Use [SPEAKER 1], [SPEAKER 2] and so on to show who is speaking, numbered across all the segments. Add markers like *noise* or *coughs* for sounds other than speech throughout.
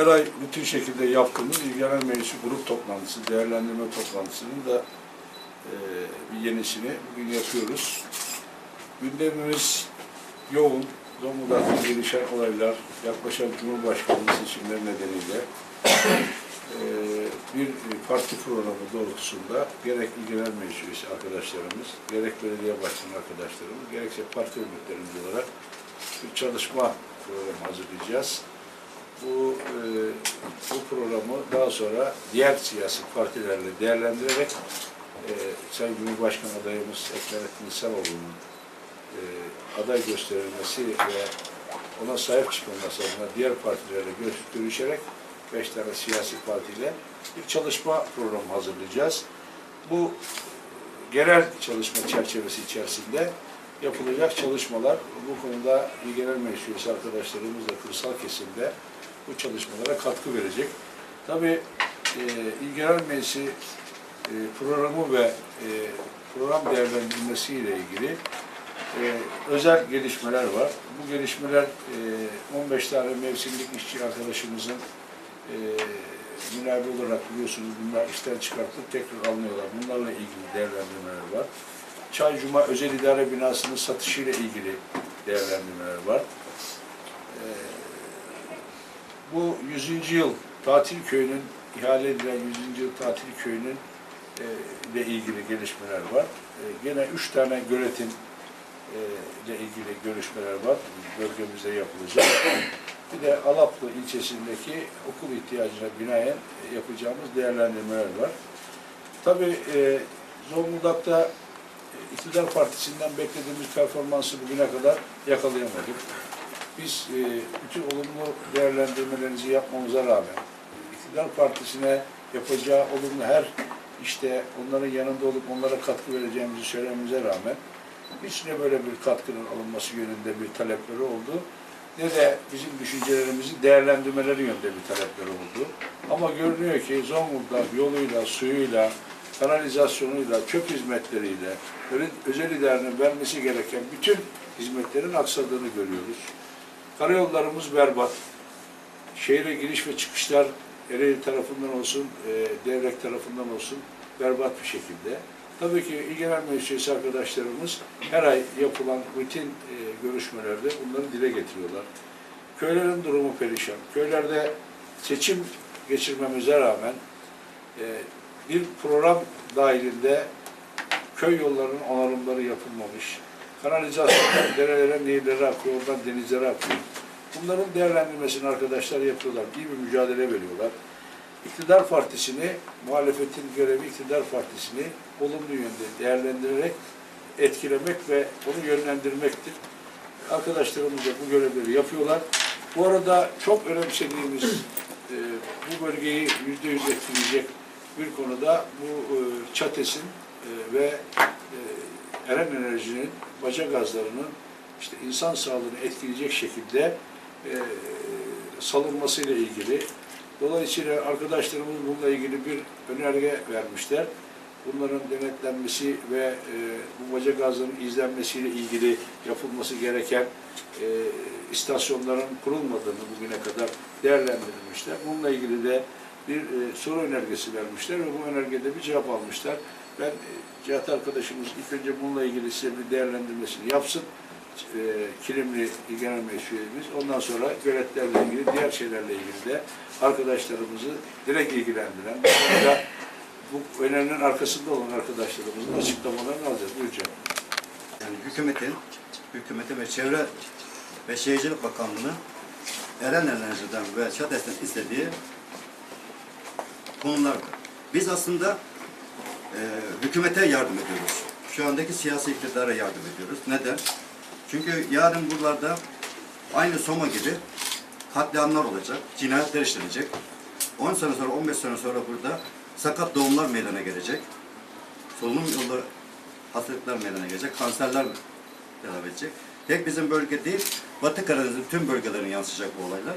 [SPEAKER 1] her ay bütün şekilde yaptığımız Genel Meclisi grup toplantısı, değerlendirme toplantısının da e, bir yenisini bugün yapıyoruz. Gündemimiz yoğun. Zonguldak'ta gelişen olaylar, yaklaşan Cumhurbaşkanlığı seçimleri nedeniyle e, bir parti programı doğrultusunda gerek Genel Meclis arkadaşlarımız, gerek belediye başkanı arkadaşlarımız, gerekse parti örgütlerimiz olarak bir çalışma programı hazırlayacağız. Bu, e, bu programı daha sonra diğer siyasi partilerle değerlendirerek e, Sayın Cumhurbaşkanı adayımız Ekmelettin İhsanoğlu'nun e, aday gösterilmesi ve ona sahip çıkılması adına diğer partilerle görüş, görüşerek beş tane siyasi partiyle bir çalışma programı hazırlayacağız. Bu genel çalışma çerçevesi içerisinde yapılacak çalışmalar bu konuda İl Genel Meclis üyesi arkadaşlarımız da kırsal kesimde bu çalışmalara katkı verecek. Tabii e, İl Genel Meclisi e, programı ve e, program değerlendirmesi ile ilgili e, özel gelişmeler var. Bu gelişmeler e, 15 tane mevsimlik işçi arkadaşımızın e, münavi olarak biliyorsunuz bunlar işten çıkartıp tekrar alınıyorlar. Bunlarla ilgili değerlendirmeler var. Çay Cuma Özel İdare Binası'nın satışıyla ilgili değerlendirmeler var. E, bu 100. yıl tatil köyünün ihale edilen 100. yıl tatil köyünün e, ile ilgili gelişmeler var. E, gene üç tane göletin e, ile ilgili görüşmeler var. Bölgemizde yapılacak. Bir de Alaplı ilçesindeki okul ihtiyacına binaen yapacağımız değerlendirmeler var. Tabii e, Zonguldak'ta e, iktidar partisinden beklediğimiz performansı bugüne kadar yakalayamadık. Biz e, bütün olumlu değerlendirmelerimizi yapmamıza rağmen iktidar partisine yapacağı olumlu her işte onların yanında olup onlara katkı vereceğimizi söylememize rağmen hiç ne böyle bir katkının alınması yönünde bir talepleri oldu ne de bizim düşüncelerimizi değerlendirmeleri yönünde bir talepleri oldu. Ama görünüyor ki Zonguldak yoluyla, suyuyla, kanalizasyonuyla, çöp hizmetleriyle, özel idarenin vermesi gereken bütün hizmetlerin aksadığını görüyoruz. Karayollarımız berbat. Şehre giriş ve çıkışlar Ereğli tarafından olsun, e, Devrek tarafından olsun berbat bir şekilde. Tabii ki İl Genel Meclisi arkadaşlarımız her ay yapılan rutin e, görüşmelerde bunları dile getiriyorlar. Köylerin durumu perişan. Köylerde seçim geçirmemize rağmen e, bir program dahilinde köy yollarının onarımları yapılmamış. Kanalizasyonlar *coughs* derelere, nehirlere akıyor, oradan denizlere akıyor. Bunların değerlendirmesini arkadaşlar yapıyorlar. İyi bir mücadele veriyorlar. İktidar partisini, muhalefetin görevi iktidar partisini olumlu yönde değerlendirerek etkilemek ve onu yönlendirmektir. Arkadaşlarımız da bu görevleri yapıyorlar. Bu arada çok önemsediğimiz e, bu bölgeyi yüzde yüz etkileyecek bir konuda bu e, ÇATES'in e, ve Eren Enerji'nin baca gazlarının işte insan sağlığını etkileyecek şekilde e, salınmasıyla ilgili. Dolayısıyla arkadaşlarımız bununla ilgili bir önerge vermişler. Bunların denetlenmesi ve e, bu baca gazlarının izlenmesiyle ilgili yapılması gereken e, istasyonların kurulmadığını bugüne kadar değerlendirilmişler. Bununla ilgili de bir e, soru önergesi vermişler ve bu önergede bir cevap almışlar. Ben e, Cihat arkadaşımız ilk önce bununla ilgili size bir değerlendirmesini yapsın e, Kilimli İl Genel Meclis üyemiz. Ondan sonra göletlerle ilgili, diğer şeylerle ilgili de arkadaşlarımızı direkt ilgilendiren, bu önerinin arkasında olan arkadaşlarımızın açıklamalarını alacağız. Buyuracağım.
[SPEAKER 2] Yani hükümetin, hükümetin ve Çevre ve Şehircilik Bakanlığı'nın Eren Enerji'den ve ÇADES'ten istediği konulardır. Biz aslında e, hükümete yardım ediyoruz. Şu andaki siyasi iktidara yardım ediyoruz. Neden? Çünkü yarın buralarda aynı Soma gibi katliamlar olacak, cinayetler işlenecek. 10 sene sonra, 15 sene sonra burada sakat doğumlar meydana gelecek. Solunum yolları hastalıklar meydana gelecek, kanserler devam edecek. Tek bizim bölge değil, Batı Karadeniz'in tüm bölgelerine yansıyacak bu olaylar.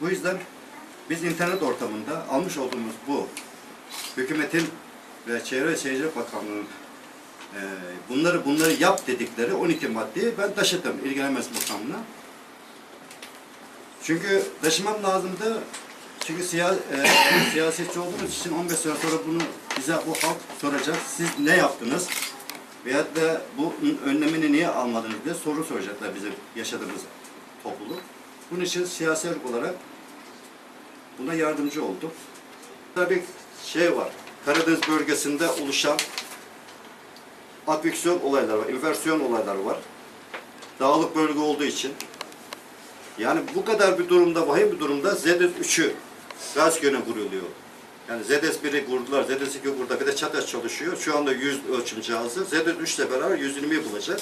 [SPEAKER 2] Bu yüzden biz internet ortamında almış olduğumuz bu hükümetin ve Çevre ve Şehircilik Bakanlığı'nın e, bunları bunları yap dedikleri 12 maddeyi ben taşıdım ilgilenmez bakanlığına. Çünkü taşımam lazımdı. Çünkü siya, e, *coughs* siyasetçi olduğumuz için 15 sene sonra bunu bize bu halk soracak. Siz ne yaptınız? Veyahut da bu önlemini niye almadınız diye soru soracaklar bizim yaşadığımız topluluk. Bunun için siyasi olarak buna yardımcı oldum. Tabii şey var, Karadeniz bölgesinde oluşan adveksiyon olaylar var, inversiyon olayları var. Dağlık bölge olduğu için. Yani bu kadar bir durumda, vahim bir durumda ZEDES 3'ü gaz yöne vuruluyor. Yani ZEDES 1'i kurdular, ZEDES 2 burada, bir de ÇATES çalışıyor. Şu anda 100 ölçüm cihazı. ZEDES 3 ile beraber 120'yi bulacak.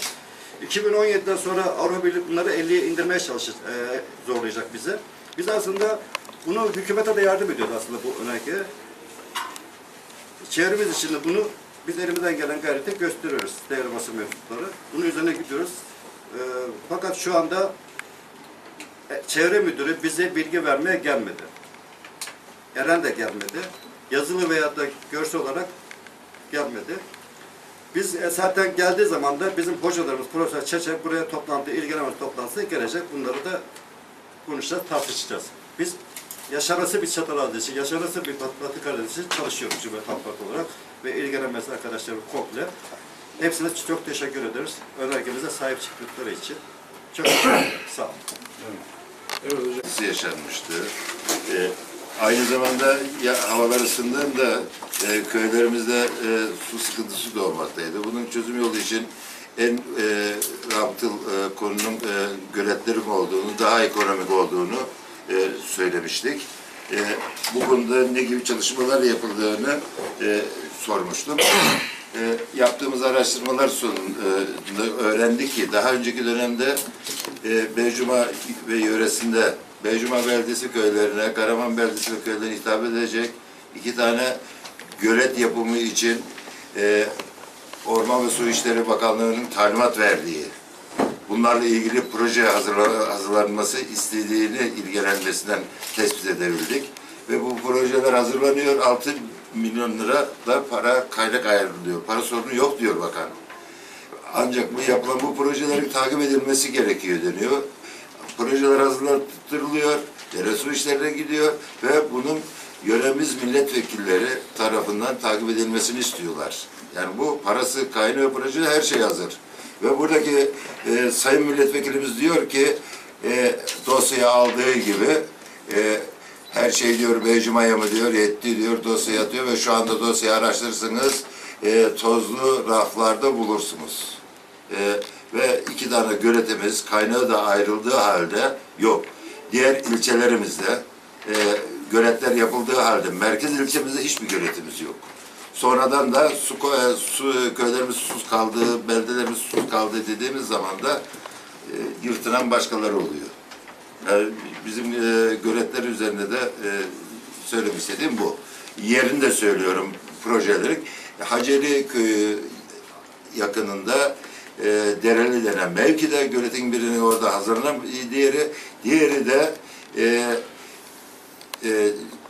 [SPEAKER 2] 2017'den sonra Avrupa Birliği bunları 50'ye indirmeye çalışacak, e, zorlayacak bize. Biz aslında bunu hükümete de yardım ediyoruz aslında bu önergeye. Çevremiz için de bunu biz elimizden gelen gayreti gösteriyoruz değerli basın mensupları. Bunun üzerine gidiyoruz. Ee, fakat şu anda e, çevre müdürü bize bilgi vermeye gelmedi. Eren de gelmedi. Yazılı veya da görsel olarak gelmedi. Biz e, zaten geldiği zaman da bizim hocalarımız, Profesör Çeçe buraya toplantı, ilgilenmez toplantısı gelecek. Bunları da konuşacağız, tartışacağız. Biz yaşanası bir çatal için, yaşanası bir Karadeniz için çalışıyoruz Cumhuriyet Halk Parti olarak ve ilgilenmez arkadaşlarım komple. Hepsine çok teşekkür ederiz. Önergemize sahip çıktıkları için. Çok teşekkür *coughs* ederim. Sağ olun.
[SPEAKER 1] Evet hocam.
[SPEAKER 3] sıkıntısı yaşanmıştı. Ee, aynı zamanda ya havalar ısındığında e, köylerimizde e, su sıkıntısı doğmaktaydı. Bunun çözüm yolu için en e, raptıl e, konunun e, göletlerin olduğunu, daha ekonomik olduğunu e, söylemiştik. E, bu konuda ne gibi çalışmalar yapıldığını e, sormuştum. E, yaptığımız araştırmalar sonunda öğrendik ki daha önceki dönemde e, Beycuma ve yöresinde Beycuma beldesi köylerine, Karaman beldesi köylerine hitap edecek iki tane gölet yapımı için e, Orman ve Su İşleri Bakanlığı'nın talimat verdiği, bunlarla ilgili proje hazırla- hazırlanması istediğini ilgilenmesinden tespit edebildik. Ve bu projeler hazırlanıyor, 6 milyon lira da para kaynak ayrılıyor. Para sorunu yok diyor bakan. Ancak bu yapılan bu projelerin takip edilmesi gerekiyor deniyor. Projeler hazırlatılıyor, dere su işlerine gidiyor ve bunun yöremiz milletvekilleri tarafından takip edilmesini istiyorlar. Yani bu parası, kaynağı proje her şey hazır. Ve buradaki e, sayın milletvekilimiz diyor ki e, dosyayı aldığı gibi e, her şey diyor Beycuma'ya mı diyor yetti diyor dosya atıyor ve şu anda dosyayı araştırırsınız e, tozlu raflarda bulursunuz. E, ve iki tane göletimiz kaynağı da ayrıldığı halde yok. Diğer ilçelerimizde e, göletler yapıldığı halde merkez ilçemizde hiçbir göletimiz yok. Sonradan da su, e, su köylerimiz susuz kaldı, beldelerimiz susuz kaldı dediğimiz zaman da e, yırtılan başkaları oluyor. Yani bizim e, göletler üzerinde de e, söylemek istediğim bu. Yerini de söylüyorum projelerin. Haceli köyü yakınında e, Dereli denen mevkide göletin birini orada hazırlanan diğeri, diğeri de e,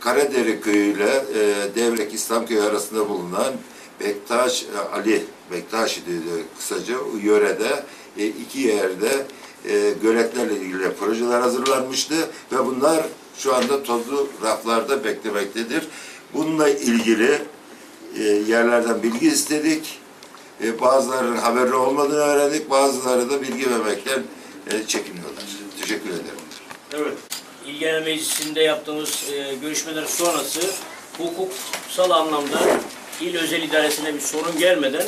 [SPEAKER 3] Karadere Köyü ile e, Devrek İslam Köyü arasında bulunan Bektaş e, Ali Bektaş dedi kısaca o yörede e, iki yerde e, göletlerle ilgili projeler hazırlanmıştı ve bunlar şu anda tozlu raflarda beklemektedir. Bununla ilgili e, yerlerden bilgi istedik. E, bazılarının haberi olmadığını öğrendik. Bazıları da bilgi vermekten e, çekiniyorlar. Teşekkür ederim.
[SPEAKER 1] Evet.
[SPEAKER 4] İl Genel Meclisi'nde yaptığımız e, görüşmeler sonrası hukuksal anlamda il özel idaresine bir sorun gelmeden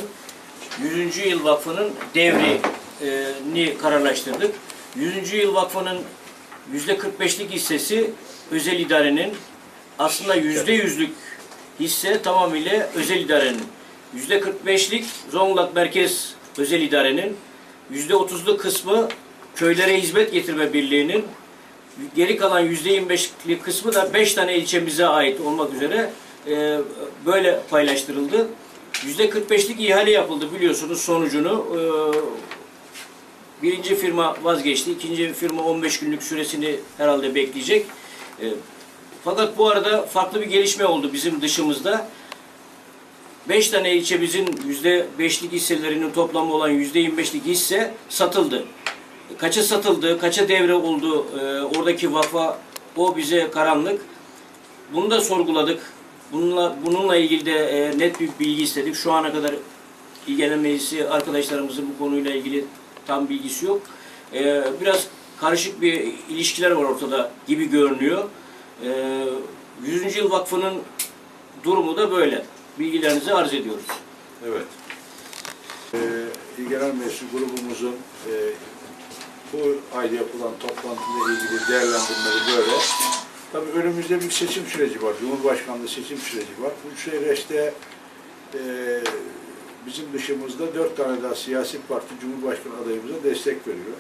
[SPEAKER 4] 100. Yıl Vakfı'nın devrini kararlaştırdık. 100. Yıl Vakfı'nın %45'lik hissesi özel idarenin aslında %100'lük hisse tamamıyla özel idarenin. %45'lik Zonguldak Merkez Özel İdare'nin, %30'luk kısmı Köylere Hizmet Getirme Birliği'nin, geri kalan %25'lik kısmı da 5 tane ilçemize ait olmak üzere e, böyle paylaştırıldı. %45'lik ihale yapıldı biliyorsunuz sonucunu. e, birinci firma vazgeçti, ikinci firma 15 günlük süresini herhalde bekleyecek. E, fakat bu arada farklı bir gelişme oldu bizim dışımızda. 5 tane ilçemizin %5'lik hisselerinin toplamı olan %25'lik hisse satıldı. Kaça satıldı, kaça devre oldu e, oradaki vakfa o bize karanlık. Bunu da sorguladık. Bununla, bununla ilgili de e, net bir bilgi istedik. Şu ana kadar ilgilenen meclisi arkadaşlarımızın bu konuyla ilgili tam bilgisi yok. E, biraz karışık bir ilişkiler var ortada gibi görünüyor. E, 100. Yıl Vakfı'nın durumu da böyle. Bilgilerinizi arz ediyoruz.
[SPEAKER 1] Evet. Ee, İl Genel Meclisi grubumuzun e, bu ayda yapılan toplantıyla ilgili değerlendirmeleri böyle. Tabii önümüzde bir seçim süreci var. Cumhurbaşkanlığı seçim süreci var. Bu süreçte e, bizim dışımızda dört tane daha siyasi parti Cumhurbaşkanı adayımıza destek veriyor.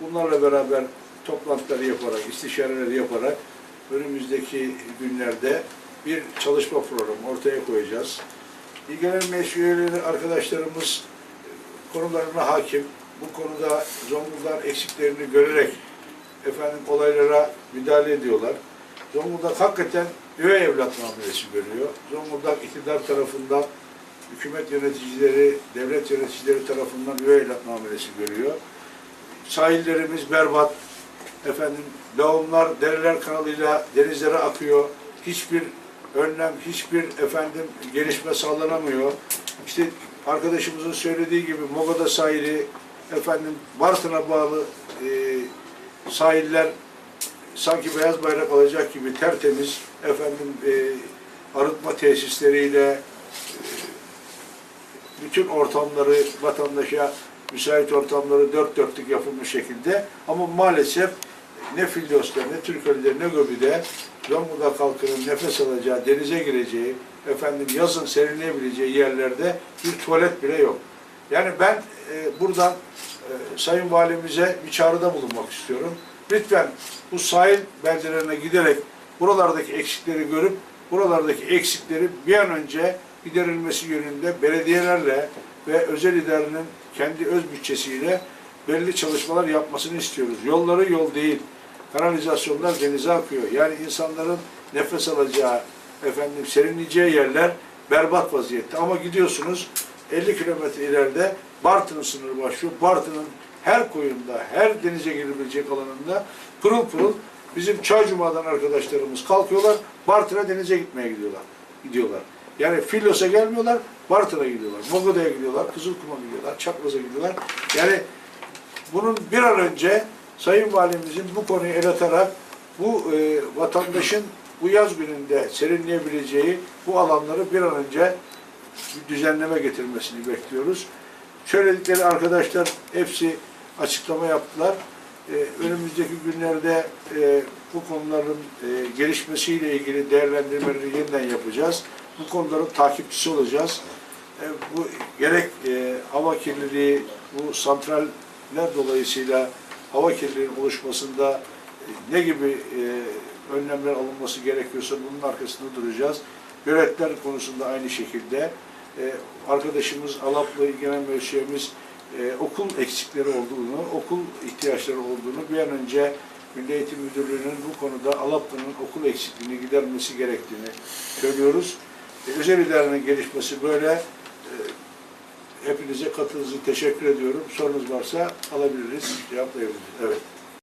[SPEAKER 1] Bunlarla beraber toplantıları yaparak, istişareleri yaparak önümüzdeki günlerde bir çalışma programı ortaya koyacağız. İl Genel Meclis üyeleri arkadaşlarımız konularına hakim. Bu konuda Zonguldak eksiklerini görerek efendim olaylara müdahale ediyorlar. Zonguldak hakikaten üvey evlat muamelesi görüyor. Zonguldak iktidar tarafından hükümet yöneticileri, devlet yöneticileri tarafından üvey evlat muamelesi görüyor. Sahillerimiz berbat. Efendim lağımlar dereler kanalıyla denizlere akıyor. Hiçbir önlem, hiçbir efendim gelişme sağlanamıyor. İşte arkadaşımızın söylediği gibi Mogada sahili, efendim Bartın'a bağlı e, sahiller sanki beyaz bayrak alacak gibi tertemiz, efendim e, arıtma tesisleriyle e, bütün ortamları vatandaşa müsait ortamları dört dörtlük yapılmış şekilde ama maalesef ne Filyos'ta ne Türkölü'de ne Göbü'de Zonguldak halkının nefes alacağı, denize gireceği, efendim yazın serinleyebileceği yerlerde bir tuvalet bile yok. Yani ben e, buradan e, Sayın Valimize bir çağrıda bulunmak istiyorum. Lütfen bu sahil beldelerine giderek buralardaki eksikleri görüp buralardaki eksikleri bir an önce giderilmesi yönünde belediyelerle ve özel idarenin kendi öz bütçesiyle belli çalışmalar yapmasını istiyoruz. Yolları yol değil. Kanalizasyonlar denize akıyor. Yani insanların nefes alacağı, efendim serinleyeceği yerler berbat vaziyette. Ama gidiyorsunuz 50 kilometre ileride Bartın sınırı başlıyor. Bartın'ın her koyunda, her denize girebilecek alanında pırıl pırıl bizim Çaycuma'dan arkadaşlarımız kalkıyorlar. Bartın'a denize gitmeye gidiyorlar. Gidiyorlar. Yani Filyos'a gelmiyorlar, Bartın'a gidiyorlar. Mogoda'ya gidiyorlar, Kızılkum'a gidiyorlar, Çakmaz'a gidiyorlar. Yani bunun bir an önce Sayın Valimizin bu konuyu el atarak bu e, vatandaşın bu yaz gününde serinleyebileceği bu alanları bir an önce bir düzenleme getirmesini bekliyoruz. Söyledikleri arkadaşlar hepsi açıklama yaptılar. Ee, önümüzdeki günlerde e, bu konuların e, gelişmesiyle ilgili değerlendirmeleri yeniden yapacağız. Bu konuların takipçisi olacağız. E, bu gerek e, hava kirliliği, bu santraller dolayısıyla hava kirliliğinin oluşmasında e, ne gibi e, önlemler alınması gerekiyorsa bunun arkasında duracağız. Göletler konusunda aynı şekilde e, arkadaşımız Alaplı Genel Meclisimiz e, okul eksikleri olduğunu, okul ihtiyaçları olduğunu bir an önce Milli Eğitim Müdürlüğü'nün bu konuda Alaplı'nın okul eksikliğini gidermesi gerektiğini söylüyoruz. E, özel idarenin gelişmesi böyle. E, hepinize katıldığınız için teşekkür ediyorum. Sorunuz varsa alabiliriz, cevaplayabiliriz. Evet.